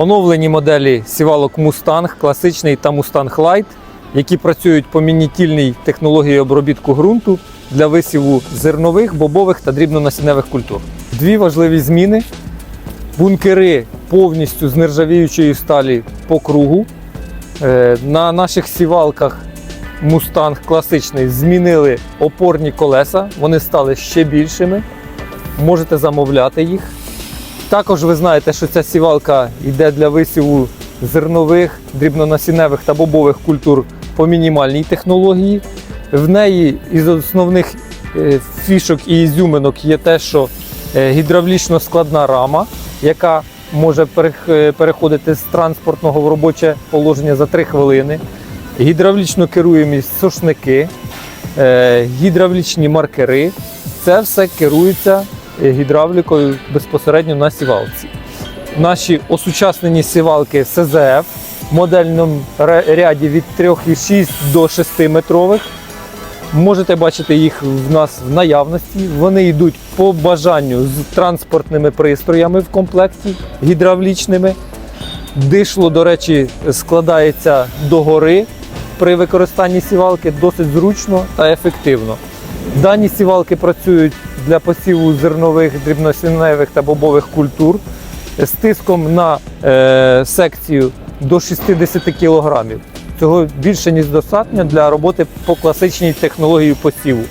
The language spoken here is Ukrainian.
Оновлені моделі сівалок Mustang, класичний та Mustang Light, які працюють по мінітільній технології обробітку ґрунту для висіву зернових, бобових та дрібнонасінневих культур. Дві важливі зміни. Бункери повністю з нержавіючої сталі по кругу. Е, На наших сівалках Mustang класичний змінили опорні колеса, вони стали ще більшими. Можете замовляти їх. Також ви знаєте, що ця сівалка йде для висіву зернових, дрібнонасінневих та бобових культур по мінімальній технології. В неї із основних е, фішок і ізюминок є те, що е, гідравлічно складна рама, яка може е, переходити з транспортного в робоче положення за 3 хвилини. Гідравлічно керуємі сошники, е, гідравлічні маркери. Це все керується гідравлікою безпосередньо на сівалці. Наші осучаснені сівалки СЗФ в модельному ряді від 3,6 до 6 метрових. Можете бачити їх в нас в наявності. Вони йдуть по бажанню з транспортними пристроями в комплекті гідравлічними. Дишло, до речі, складається догори при використанні сівалки досить зручно та ефективно. Дані сівалки працюють для посіву зернових, дрібносінневих та бобових культур з тиском на е, секцію до 60 кг. Цього більше ніж достатньо для роботи по класичній технології посіву.